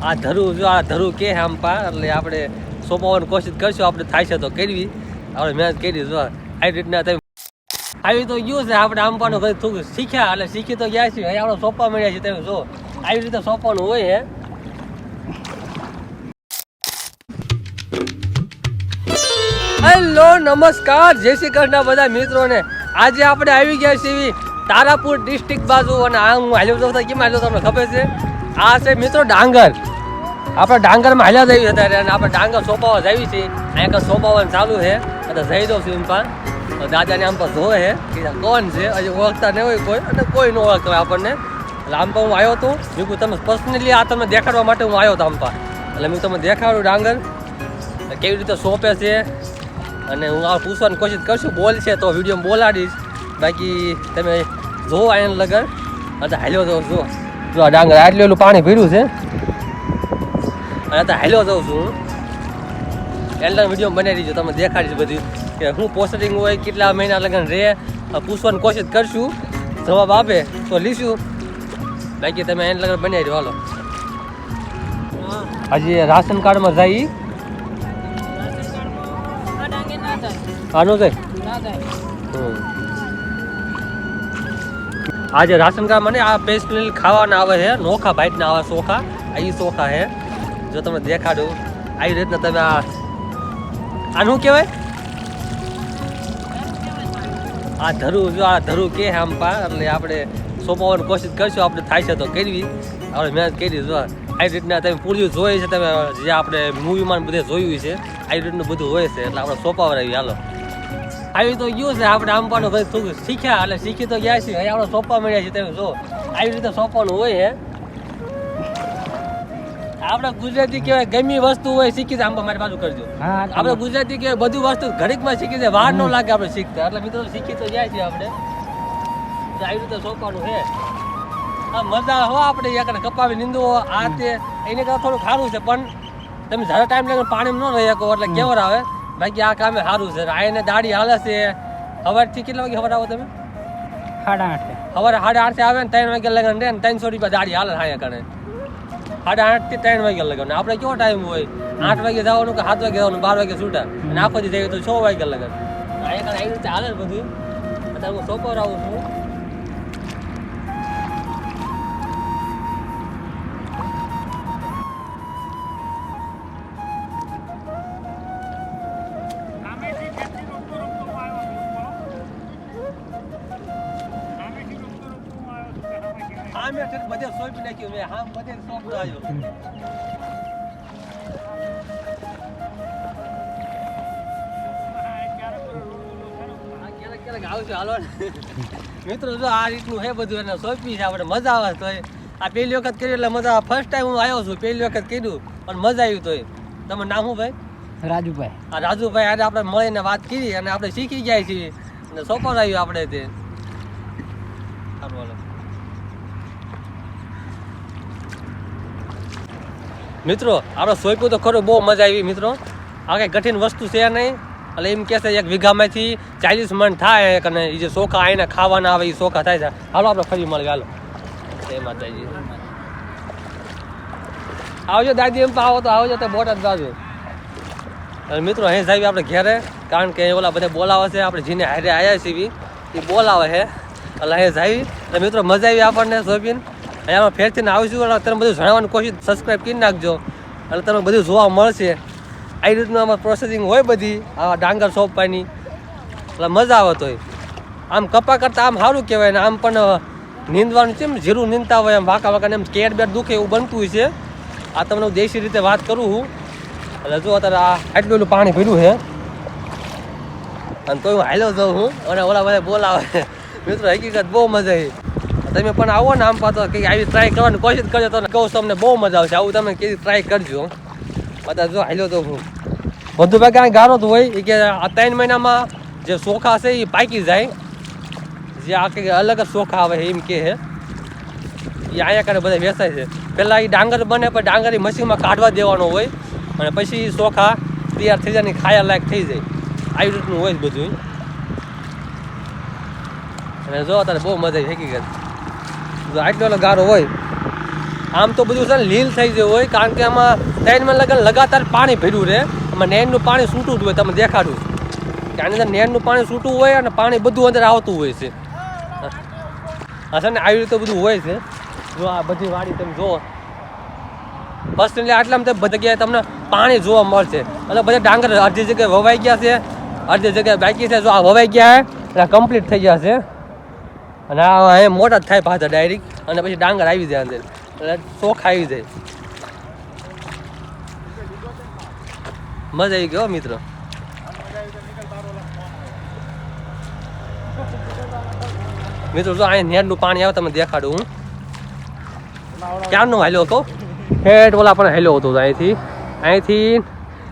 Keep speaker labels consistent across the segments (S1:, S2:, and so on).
S1: આ ધરું, જો આ ધરું કે આમ પા, એટલે આપણે સોંપવાની કોશિશ કરશું, આપણે થાય છે તો કરવી. આપણે મહેનત કરી, જો આવી રીતના તમે આવી તો ગયું છે, આપણે આમ પાનું કઈ થોડું શીખ્યા, એટલે શીખી તો ગયા છીએ. આપણે સોંપવા મળ્યા છીએ તમે જો. આવી રીતે સોંપવાનું હોય હે. હેલો, નમસ્કાર. જય શ્રી કૃષ્ણ બધા મિત્રોને. આજે આપણે આવી ગયા છીએ તારાપુર ડિસ્ટ્રિક્ટ બાજુ, અને આ હું હાલ્યો તો કેમ હાલ્યો તમને ખબર છે? આ છે મિત્રો ડાંગર. આપણે ડાંગરમાં હાલ્યા જઈએ અત્યારે અને આપણે ડાંગર સોંપાવા જઈએ છીએ. અહીંયા કંઈ સોંપાવાનું ચાલુ છે. એટલે જઈ દઉં છું તો દાદાને આમ પર જોવે છે કે કોણ છે? હજી ઓળખતા નહીં હોય કોઈ અને કોઈ ન ઓળખતા આપણને. એટલે આમ પર હું આવ્યો હતો મેં તમે પર્સનલી આ તમને દેખાડવા માટે હું આવ્યો હતો આમ પર એટલે મેં તમને દેખાડું ડાંગર. કેવી રીતે સોંપે છે? અને હું આ પૂછવાની કોશિશ કરશું. બોલ છે તો વીડિયો બોલાડીશ. બાકી તમે જોવો આયન લગન. અને હાલ્યો જો જો આ ડાંગર આટલું એટલું પાણી ભર્યું છે. અને અત્યારે હાલ્યો જાઉં છું. એટલે વીડિયો બનાવી દીજો તમે દેખાડીશ બધું. કે હું પોસ્ટિંગ હોય કેટલા મહિના લગન રહે પૂછવાની કોશિશ કરશું. જવાબ આપે તો લીશું. બાકી તમે એને લગન બનાવી દો હાલો. હજી રાશન કાર્ડમાં જાય આનું હમ. આજે રાશન કાર્ડ મને આ પેસ્ટ ખાવાના આવે છે નોખા ભાઈટના આવે ચોખા આ એ ચોખા છે. જો તમને દેખાડું, આવી રીતના તમે આ આનું કહેવાય? આ ધરું, જો આ ધરું કે આમ પા એટલે આપણે સોંપાવાની કોશિશ કરીશું, આપણે થાય છે તો કરવી. આપણે મહેનત કરી, જો આવી રીતના તમે પૂર્યું જોઈએ છે, તમે જે આપણે મૂવીમાં બધે જોયું છે આવી રીતનું બધું હોય છે, એટલે આપણે સોંપાવડાવી હાલો. આવી તો ગયું છે, આપણે આમ કંઈ થોડું શીખ્યા, એટલે શીખી તો ગયા છીએ આપણે સોંપવા મળ્યા છે તમે જો, આવી રીતે સોંપવાનું હોય, હે. આપણે ગુજરાતી કહેવાય ગમી વસ્તુ હોય શીખી જાય આમ મારી બાજુ કરજો. આપણે ગુજરાતી કહેવાય બધું વસ્તુ ઘડીકમાં શીખી જાય વાર ન લાગે આપણે શીખતા. એટલે મિત્રો શીખી તો જાય છે આપણે. તો આવી રીતે સોંપવાનું છે. આ મજા હો આપણે એક કપાવી નીંદવો આ તે એને કરતાં થોડું સારું છે પણ તમે જ્યારે ટાઈમ લાગે પાણી ન રહી શકો એટલે કેવર આવે. બાકી આ કામે સારું છે. આ એને દાડી હાલે છે. સવારથી કેટલા વાગે સવાર આવો તમે?
S2: સાડા આઠે.
S1: સવારે સાડા આઠે આવે ને ત્રણ વાગે લગન રે ને ત્રણસો રૂપિયા દાડી હાલે હાયા કરે સાડા આઠથી ત્રણ વાગે લગન. આપણે કેવો ટાઈમ હોય? આઠ વાગે જવાનું કે સાત વાગે જવાનું? બાર વાગે છૂટા. અને આખો દી જઈએ તો છ વાગે લગન. અહીંયા એક આવી રીતે હાલે બધું? અત્યારે હું સોપર આવું છું. બધે સોંપી નાખ્યું મેં બધે સોંપતો આવ્યો. મિત્રો જો આ રીતનું હે બધું એને સોંપી છે આપણે. મજા આવે તો આ પહેલી વખત કર્યું એટલે મજા ફર્સ્ટ ટાઈમ હું આવ્યો છું પહેલી વખત કર્યું. પણ મજા આવ્યું તોય. તમે નામ ભાઈ?
S2: રાજુભાઈ.
S1: આ રાજુભાઈ આજે આપણે મળીને વાત કરી અને આપણે શીખી ગયા છીએ. અને સોંપર આવ્યું આપણે તે સારું હાલો. મિત્રો આપણે સોંપ્યું તો ખરું, બહુ મજા આવી, મિત્રો. આ કંઈ કઠિન વસ્તુ છે નહીં, એટલે એમ કહે એક વીઘામાંથી ચાલીસ મણ થાય અને એ જે ચોખા આવીને ખાવાના આવે એ ચોખા થાય છે. હાલો, આપણે ફરી મળે હાલો. જય માતાજી. આવજો દાદી, એમ આવો તો આવજો, તો બોટાદ અને મિત્રો, અહીં સાહેબ આપણે ઘેરે, કારણ કે ઓલા બધા બોલાવે છે, આપણે જીને હારે આવ્યા છીએ એ બોલાવે છે. એટલે અહીં સાહેબ મિત્રો, મજા આવી આપણને શોપીન અહીંયા ફેરથી આવીશું એટલે તમે બધું જણાવવાની કોશિશ સબસ્ક્રાઈબ કરી નાખજો. એટલે તમને બધું જોવા મળશે. આવી રીતનું આમાં પ્રોસેસિંગ હોય બધી આવા ડાંગર સોંપવાની એટલે મજા આવે તોય. આમ કપા કરતાં આમ સારું કહેવાય ને આમ પણ નીંદવાનું છે જીરું નીંદતા હોય એમ, વાંકા વાંકાને એમ કેટ બેટ દુખે એવું બનતું હોય છે. આ તમને હું દેશી રીતે વાત કરું છું. એટલે જો અત્યારે આ આટલું એટલું પાણી ભર્યું છે. અને તોય હું હાલ્યો જાઉં હું અને ઓલા બધા બોલાવે. મિત્રો, હકીકત બહુ મજા આવી. તમે પણ આવો ને આમ પાછો કંઈક આવી ટ્રાય કરવાની કોશિશ કરજો તો કહું તમને બહુ મજા આવશે. આવું તમે કીધી ટ્રાય કરજો બધા જો હાલ્યો તો હું. વધુ કાંઈ ગારો તો હોય. એ કે આ ત્રણ મહિનામાં જે ચોખા છે એ પાકી જાય. જે આ કંઈક અલગ જ ચોખા આવે એમ કે છે. એ અહીંયા કરે બધા વેચાય છે. પહેલાં એ ડાંગર બને પણ ડાંગર એ મશીનમાં કાઢવા દેવાનો હોય. અને પછી એ ચોખા તૈયાર થઈ જાય ને ખાયા લાયક થઈ જાય. આવી રીતનું હોય જ બધું. અને જો અત્યારે બહુ મજા આવી હકીકત. આટલો એટલો ગારો હોય. આમ તો બધું છે ને લીલ થઈ ગયું હોય, કારણ કે આમાં ટ્રેનમાં લગન લગાતાર પાણી ભર્યું રહે. આમાં નેરનું પાણી છૂટું જ હોય, તમે દેખાડું. કે આની અંદર નેરનું પાણી છૂટું હોય અને પાણી બધું અંદર આવતું હોય છે. હા છે ને, આવી રીતે બધું હોય છે. જો આ બધી વાડી તમે જુઓ. પર્સનલી આટલામાં તે બધી જગ્યાએ તમને પાણી જોવા મળશે. અને બધા ડાંગર અડધી જગ્યાએ વવાઈ ગયા છે, અડધી જગ્યાએ બાકી છે. જો આ વવાઈ ગયા એટલે કમ્પ્લીટ થઈ ગયા છે. અને આ એ મોટા જ થાય પાછા ડાયરેક્ટ અને પછી ડાંગર આવી જાય અંદર. એટલે ચોખ આવી જાય. મજા આવી ગયો મિત્ર. મિત્રો, જો અહીંયા નેરનું પાણી આવે તમે દેખાડું હું. ક્યારનો હાલ્યો હતો? હેઠ ઓલા પણ હાલ્યો હતો અહીંથી. અહીંથી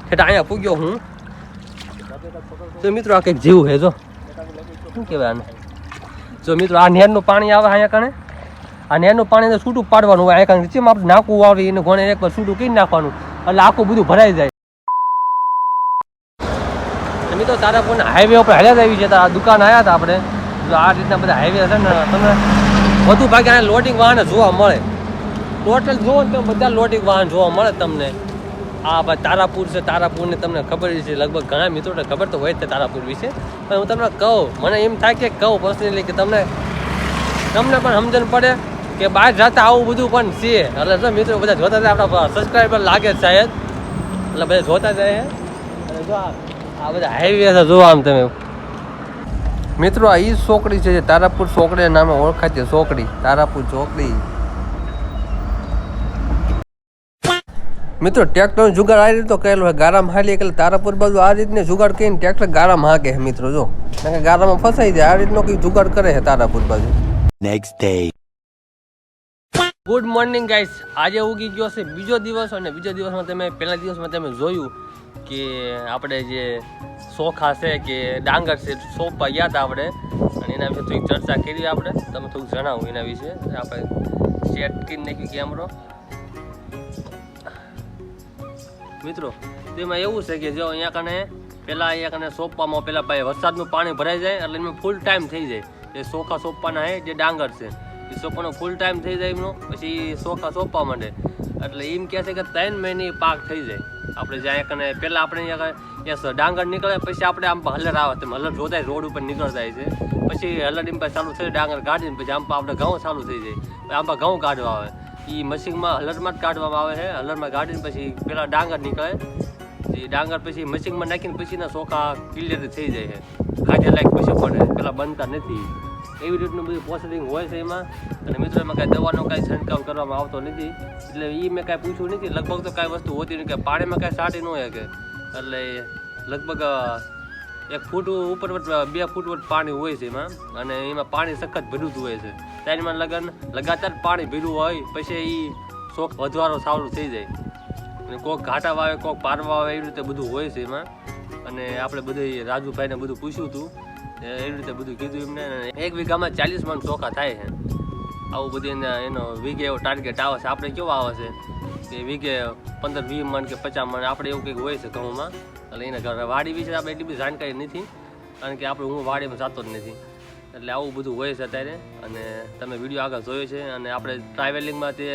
S1: ઠેઠ અહીંયા પૂગ્યો હું. તો મિત્રો, આ કંઈક જીવ હે જો. શું કહેવાય આને? જો મિત્રો, આ નહેરનું પાણી આવે અહીંયા કણે? આ નહેરનું પાણી છૂટું પાડવાનું હોય, અહીંયા કણે નીચેમાં આપણે નાખવું આવે, એને ગોણે એક વાર છૂટું કરી નાખવાનું. એટલે આખું બધું ભરાઈ જાય. મિત્રો મિત્રો પણ હાઈવે ઉપર હાલ્યા આવી છે આ દુકાન આવ્યા હતા આપણે. આ રીતના બધા હાઈવે છે ને, તમને વધુ ભાગે લોડિંગ વાહન જોવા મળે. ટોટલ જુઓ ને તો બધા લોડિંગ વાહન જોવા મળે તમને. આ ભાઈ તારાપુર છે, તારાપુરને તમને ખબર છે, લગભગ ઘણા મિત્રોને ખબર તો હોય જ છે તારાપુર વિશે. પણ હું તમને કહું, મને એમ થાય કે કહું પર્સનલી કે તમને તમને પણ સમજણ પડે કે બહાર જતા આવું બધું પણ છે. એટલે જો મિત્રો બધા જોતા જાય, આપણા સબસ્ક્રાઈબર લાગે જ શાયદ. એટલે બધા જોતા જાય અને જો આ બધા હાઈવે છે જો આમ તમે. મિત્રો, આ એ છોકરી છે જે તારાપુર છોકરી નામે ઓળખાય છે ચોકડી તારાપુર ચોકડી મિત્રો ટ્રેક્ટરનો જુગાડ આ રીતે કરેલો હોય ગારામાં હાલી એટલે તારાપુર બાજુ આ રીતને જુગાડ કરીને ટ્રેક્ટર ગારામાં હાકે છે મિત્રો જો. કારણ કે ગારામાં ફસાઈ જાય આ રીતનો કઈ જુગાડ કરે છે તારાપુર બાજુ.
S3: Next day
S1: good morning guys આજે ઉગી ગયો છે બીજો દિવસ અને બીજો દિવસમાં તમે પહેલા દિવસમાં તમે જોયું કે આપણે જે સોખા છે કે ડાંગર છે સોંપવા ગયા હતા આપણે. અને એના વિશે થોડીક ચર્ચા કરી આપણે. તમે થોડુંક જણાવો એના વિશે. આપણે સેટ કરી નાખ્યું કેમેરો મિત્રો, તેમાં એવું છે કે જો અહીંયા કને પહેલાં અહીંયા કને સોંપવામાં પહેલાં ભાઈ વરસાદનું પાણી ભરાઈ જાય એટલે એમાં ફૂલ ટાઈમ થઈ જાય. એ સોખા સોંપવાના હે, જે ડાંગર છે. એ સોંપવાનો ફૂલ ટાઈમ થઈ જાય એમનો, પછી સોખા સોંપવા માંડે. એટલે એમ કહે છે કે ત્રણ મહિને પાક થઈ જાય. આપણે જ્યાં કને પહેલાં આપણે અહીંયા કને ડાંગર નીકળે, પછી આપણે આમ હલર આવે, તેમ હલર જોતા રોડ ઉપર નીકળતા જાય છે. પછી હલર એમ ચાલુ થઈ ડાંગર કાઢીને પછી આમ આપણે ઘઉં ચાલુ થઈ જાય. આમ ઘઉં કાઢવા આવે. એ મશીનમાં હલરમાં જ કાઢવામાં આવે છે. હલરમાં કાઢીને પછી પેલા ડાંગર નીકળે. એ ડાંગર પછી મશીનમાં નાખીને પછીના ચોખા ક્લિયર થઈ જાય છે. ખાધે લાયક પછી પડે પેલા બનતા નથી. એવી રીતનું બધું પ્રોસેસિંગ હોય છે એમાં. અને મિત્રો, એમાં કાંઈ દવાનો કાંઈ છંટકાવ કરવામાં આવતો નથી. એટલે એ મેં કાંઈ પૂછ્યું નથી. લગભગ તો કાંઈ વસ્તુ હોતી નથી. કે પાણીમાં કાંઈ સાટી ન કે. એટલે લગભગ એક ફૂટ ઉપર, બે ફૂટ પાણી હોય છે એમાં. અને એમાં પાણી સખત ભર્યું હોય છે. ત્યારમાં લગન, લગાતાર પાણી ભર્યું હોય, પછી એ શોખ વધવાનો સારું થઈ જાય. અને કોક ઘાટા વાવે, કોક પારવા વાવે, એવી રીતે બધું હોય છે એમાં. અને આપણે બધું રાજુભાઈને બધું પૂછ્યું હતું એવી રીતે બધું કીધું એમને. એક વીઘામાં ચાલીસ મણ ચોખા થાય છે. આવું બધું એનો વીઘે એવો ટાર્ગેટ આવે છે. આપણે કેવો આવે છે? કે વીઘે પંદર, વીસ મણ કે પચાસ મણ, આપણે એવું કંઈક હોય છે ઘઉંમાં. એટલે એના ઘર વાડી વિશે આપણે એટલી બધી જાણકારી નથી. કારણ કે આપણે હું વાડીમાં જતો જ નથી. એટલે આવું બધું હોય છે અત્યારે. અને તમે વીડિયો આગળ જોયો છે અને આપણે ટ્રાવેલિંગમાં તે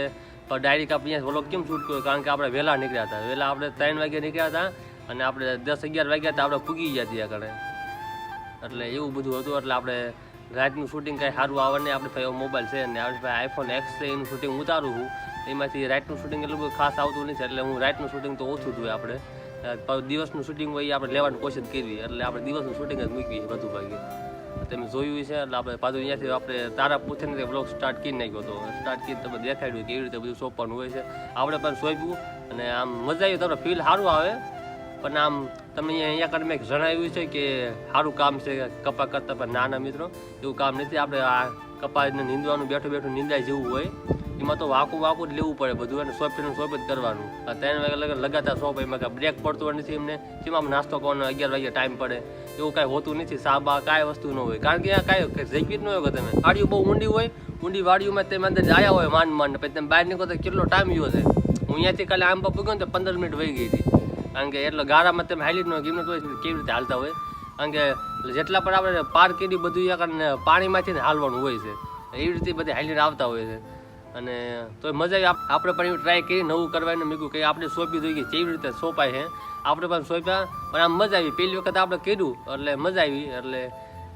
S1: ડાયરેક્ટ આપણે વ્લોગ કેમ શૂટ કર્યો? કારણ કે આપણે વહેલા નીકળ્યા હતા. વહેલા આપણે ત્રણ વાગે નીકળ્યા હતા અને આપણે દસ અગિયાર વાગ્યા હતા આપણે પૂગી ગયા ત્યાં આગળ. એટલે એવું બધું હતું. એટલે આપણે રાતનું શૂટિંગ કાંઈ સારું આવે નહીં. આપણે ભાઈ મોબાઈલ છે ને આપણે ભાઈ આઈફોન એક્સ છે, એનું શૂટિંગ ઉતારું છું. એમાંથી રાઇટનું શૂટિંગ એટલું બધું ખાસ આવતું નથી. એટલે હું રાઇટનું શૂટિંગ તો ઓછું જોઈએ આપણે. દિવસનું શૂટિંગ હોય એ આપણે લેવાની કોશિશ કરવી એટલે આપણે દિવસનું શૂટિંગ જ મૂકીએ બધું ભાગે. તમે જોયું છે એટલે આપણે પાછું અહીંયાથી આપણે તારા પૂછીને બ્લોગ સ્ટાર્ટ કરી નાખ્યો હતો. સ્ટાર્ટ કરી તમે દેખાડ્યું કેવી રીતે બધું સોંપવાનું હોય છે. આપણે પણ સોંપ્યું અને આમ મજા આવી. તમને ફીલ સારું આવે. પણ આમ તમે અહીંયા કને મેં જણાવ્યું છે કે સારું કામ છે કપા કરતા પણ નાના મિત્રો. એવું કામ નથી. આપણે આ કપાને નીંદવાનું બેઠું બેઠું નીંદાય જેવું હોય. એમાં તો વાકું વાકું જ લેવું પડે બધું એને સોંપ સોપ જ કરવાનું. આ ત્રણ વાગે લગે લગાતાર સોંપ એમાં કાંઈ બ્રેક પડતો નથી એમને. જેમાં નાસ્તો કરવાનો અગિયાર વાગે ટાઈમ પડે. એવું કાંઈ હોતું નથી. સાબા કાંઈ વસ્તુ ન હોય. કારણ કે આ કાંઈ જૈવિક ન હોય તમે. વાડીઓ બહુ ઊંડી હોય. ઊંડી વાડીઓમાં તમે અંદર આવ્યા હોય માંડ માંડ. પછી તમે બહાર નીકળો કેટલો ટાઈમ ગયો છે. હું અહીંયાથી કાલે આમ પર પૂગ્યો ને તો પંદર મિનિટ વહી ગઈ હતી. કારણ કે એટલો ગારામાં તમે હાલી જ ન ગીમત હોય કેવી રીતે હાલતા હોય? કારણ કે જેટલા પણ આપણે પાર કરી બધું કારણે પાણીમાંથી હાલવાનું હોય છે. એવી રીતે બધી હાલીને આવતા હોય છે. અને તો મજા આવી. આપણે પણ એવું ટ્રાય કરી, નવું કરવાનું મેં કે આપણે સોંપી દઈએ કેવી રીતે સોંપાય છે. આપણે પણ સોંપ્યા, પણ આમ મજા આવી. પહેલી વખત આપણે કર્યું, એટલે મજા આવી. એટલે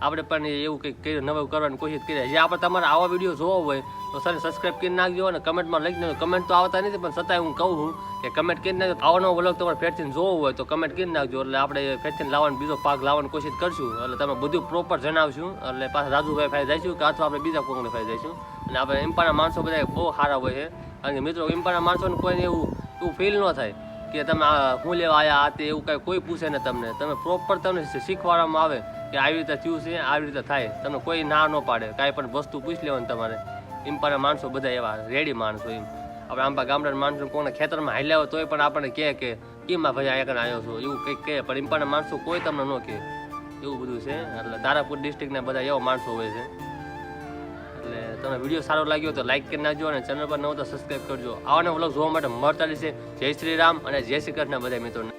S1: આપણે પણ એવું કંઈક કર્યું, નવું કરવાની કોશિશ કરી. જે આપણે તમારે આવા વીડિયો જોવો હોય, તો સર સબસ્ક્રાઈબ કરી નાખજો અને કમેન્ટમાં લખી નાખજો કમેન્ટ તો આવતા નથી, પણ છતાંય હું કહું છું કે કમેન્ટ કરી નાખજો. આવો નવો વ્લોગ તમારે ફેરથીને જોવો હોય, તો કમેન્ટ કરી નાખજો. એટલે આપણે ફેરથીને લાવવાનો, બીજો પાક લાવવાની કોશિશ કરશું. એટલે તમે બધું પ્રોપર જણાવશું. એટલે પાછા રાજુભાઈ ફાઈ જઈશું કે અથવા આપણે બીજા કોઈને ફાઈ જઈશું. અને આપણે એમ્પાના માણસો બધા બહુ સારા હોય છે. કારણ કે મિત્રો, એમ્પાના માણસોને કોઈને એવું એવું ફીલ ન થાય કે તમે આ હું લેવા આવ્યા આ તે એવું કાંઈ કોઈ પૂછે ને તમને. તમે પ્રોપર તમને શીખવાડવામાં આવે કે આવી રીતે થયું છે, આવી રીતે થાય. તમને કોઈ ના ન પાડે, કાંઈ પણ વસ્તુ પૂછી લેવાની તમારે. ઇમ્પાના માણસો બધા એવા રેડી માણસો એમ. આપણે આંબા ગામડાના માણસો કોઈને ખેતરમાં હાલ્યા હોય તોય પણ આપણને કહે કે, કેમાં ભાઈ આગળ કને આવ્યો છું? એવું કંઈક કહે. પણ ઇમ્પાના માણસો કોઈ તમને ન કહે. એવું બધું છે. એટલે તારાપુર ડિસ્ટ્રિક્ટના બધા એવા માણસો હોય છે. એટલે તમને વીડિયો સારો લાગ્યો તો લાઈક કરી નાખજો અને ચેનલ પર નવો તો સબસ્ક્રાઈબ કરજો. આવાના વ્લોગ જોવા માટે મળતા રહેશે. જય શ્રી રામ અને જય શ્રી કૃષ્ણ બધા મિત્રોને.